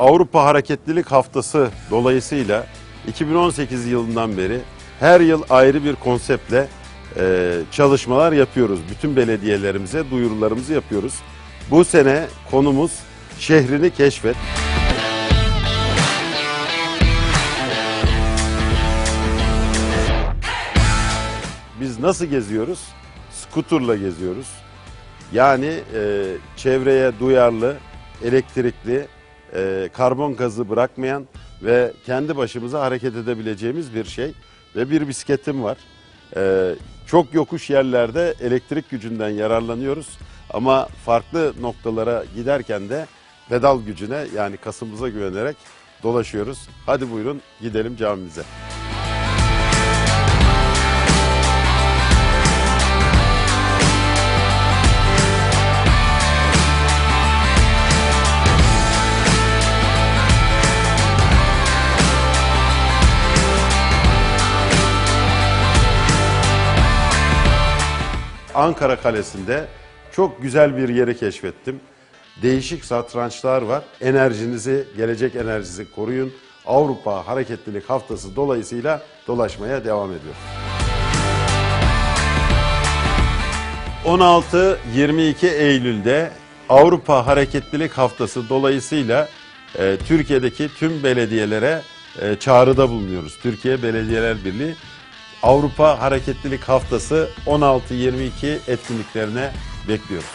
Avrupa Hareketlilik Haftası dolayısıyla 2018 yılından beri her yıl ayrı bir konseptle e, çalışmalar yapıyoruz. Bütün belediyelerimize duyurularımızı yapıyoruz. Bu sene konumuz şehrini keşfet. Biz nasıl geziyoruz? Skuturla geziyoruz. Yani e, çevreye duyarlı, elektrikli, e, karbon gazı bırakmayan ve kendi başımıza hareket edebileceğimiz bir şey. Ve bir bisikletim var. E, çok yokuş yerlerde elektrik gücünden yararlanıyoruz. Ama farklı noktalara giderken de pedal gücüne yani kasımıza güvenerek dolaşıyoruz. Hadi buyurun gidelim camimize. Ankara Kalesi'nde çok güzel bir yeri keşfettim. Değişik satrançlar var. Enerjinizi, gelecek enerjinizi koruyun. Avrupa Hareketlilik Haftası dolayısıyla dolaşmaya devam ediyor. 16-22 Eylül'de Avrupa Hareketlilik Haftası dolayısıyla e, Türkiye'deki tüm belediyelere e, çağrıda bulunuyoruz. Türkiye Belediyeler Birliği Avrupa Hareketlilik Haftası 16-22 etkinliklerine bekliyoruz.